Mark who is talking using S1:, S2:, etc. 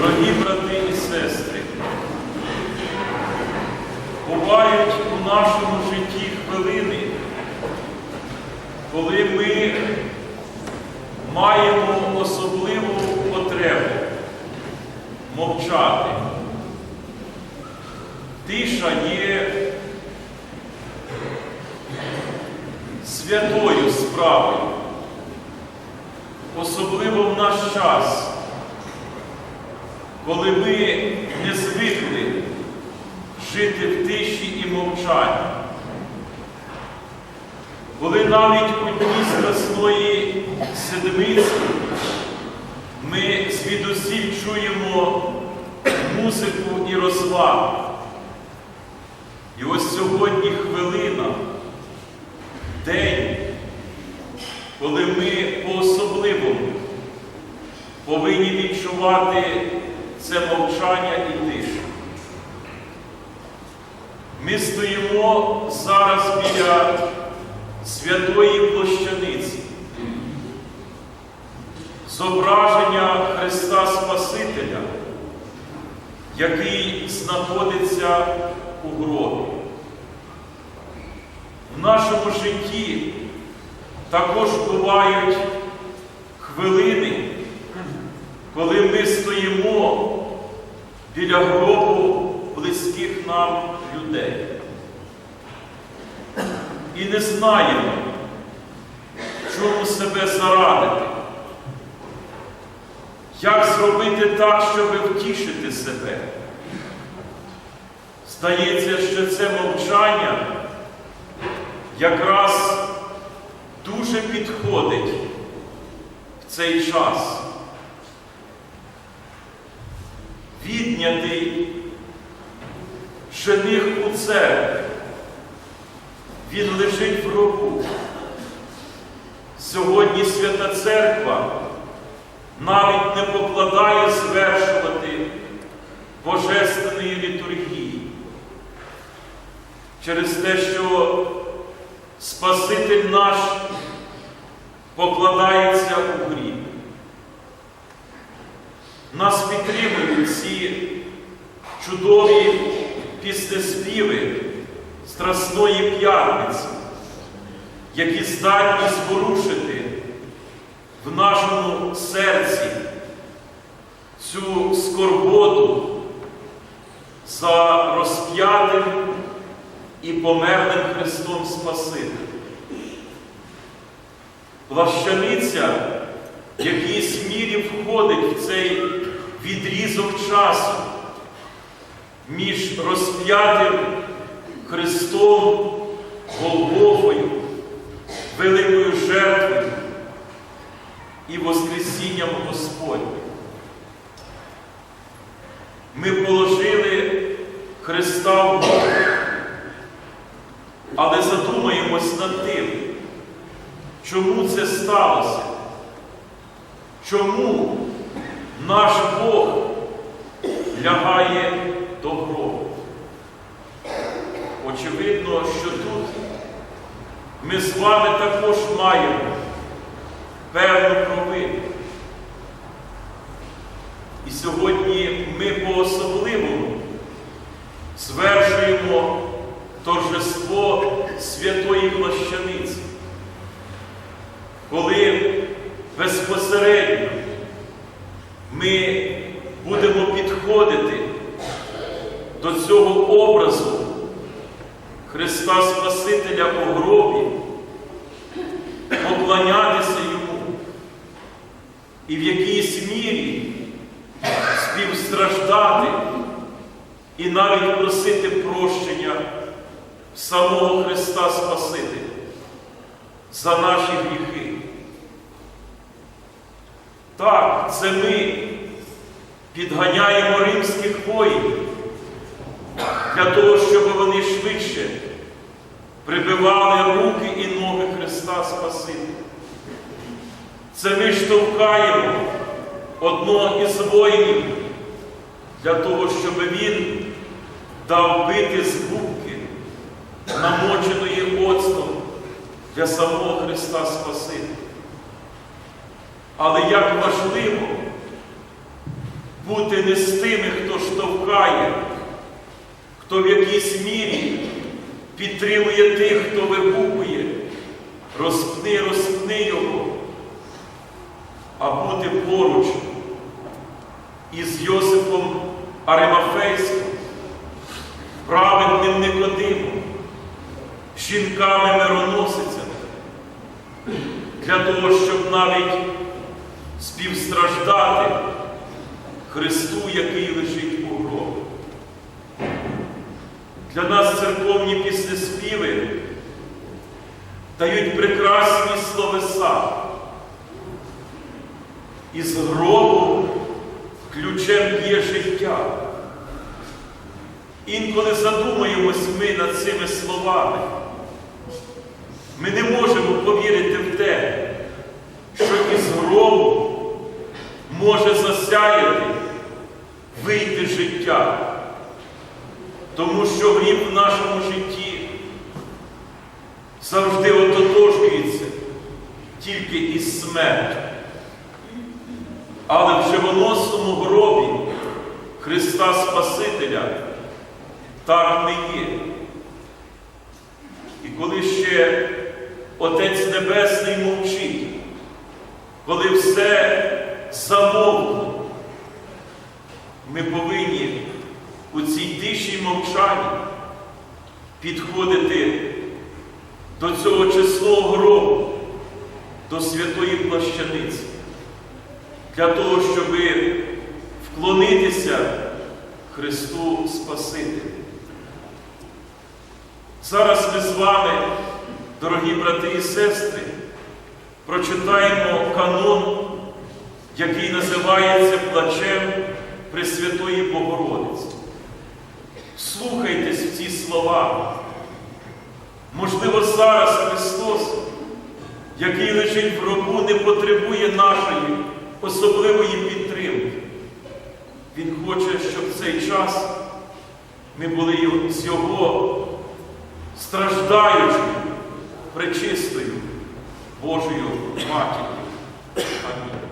S1: Дорогі брати і сестри, бувають у нашому житті хвилини, коли ми маємо особливу потребу мовчати. Тиша є святою справою, особливо в наш час, коли ми не звикли жити в тиші і мовчанні, коли навіть у дні Страсної седмиці ми звідусіль чуємо музику і розвагу. І ось сьогодні хвилина, день, коли ми по-особливому повинні відчувати це мовчання і тишу. Ми стоїмо зараз біля святої площаниці, зображення Христа Спасителя, який знаходиться у гробі. В нашому житті також бувають хвилини, коли ми стоїмо біля гробу близьких нам людей. І не знаємо, чому себе зарадити, як зробити так, щоб втішити себе. Здається, що це мовчання якраз дуже підходить в цей час. Віднятий жених у церкві, він лежить в гробу. Сьогодні Свята Церква навіть не покладає звершувати Божественної літургії через те, що Спаситель наш покладається у гріб. Нас підтримують ці чудові піснеспіви Страсної п'ятниці, які здатні зворушити в нашому серці цю скорботу за розп'ятим і померлим Христом Спасителем. Плащаниця в входить в цей відрізок часу між розп'ятим Христом, Голгофою, великою жертвою і Воскресінням Господнім. Ми положили Христа в Бог, але задумаємось над тим, чому це сталося? Чому наш Бог лягає до гробу? Очевидно, що тут ми з вами також маємо певну провину. І сьогодні ми по-особливому звершуємо торжество святої плащаниці, коли безпосередньо ми будемо підходити до цього образу Христа Спасителя у гробі, поклонятися Йому і в якійсь мірі співстраждати і навіть просити прощення самого Христа Спасителя за наші гріхи. Так, це ми підганяємо римських воїнів для того, щоб вони швидше прибивали руки і ноги Христа Спасителя. Це ми штовхаємо одного із воїнів для того, щоб він дав бити з губки, намоченої оцтом для самого Христа Спасителя. Але як важливо бути не з тими, хто штовхає, хто в якійсь мірі підтримує тих, хто вигукує, розпни, розпни його, а бути поруч із Йосипом Аримафейським, праведним Никодимом, жінками-мироносицями, для того, щоб навіть співстраждати Христу, який лежить у гробі. Для нас церковні піснеспіви дають прекрасні словеса. Із гробу ключем є життя. Інколи задумаємось ми над цими словами. Ми не можемо повірити в те, що із гробу може засяяти, вийти життя. Тому що гріб в нашому житті завжди ототожнюється тільки із смертю. Але в живоносному гробі Христа Спасителя так не є. І коли ще Отець Небесний мовчить, коли все замовкло, ми повинні у цій тиші мовчанні підходити до цього чесного гробу, до святої плащаниці, для того, щоб вклонитися Христу Спасителю. Зараз ми з вами, дорогі брати і сестри, прочитаємо канон, який називається Плачем Пресвятої Богородиці. Слухайтесь в ці слова. Можливо, зараз Христос, який лежить в гробу, не потребує нашої особливої підтримки. Він хоче, щоб в цей час ми були з Його страждаючою, пречистою Божою матір'ю. Амінь.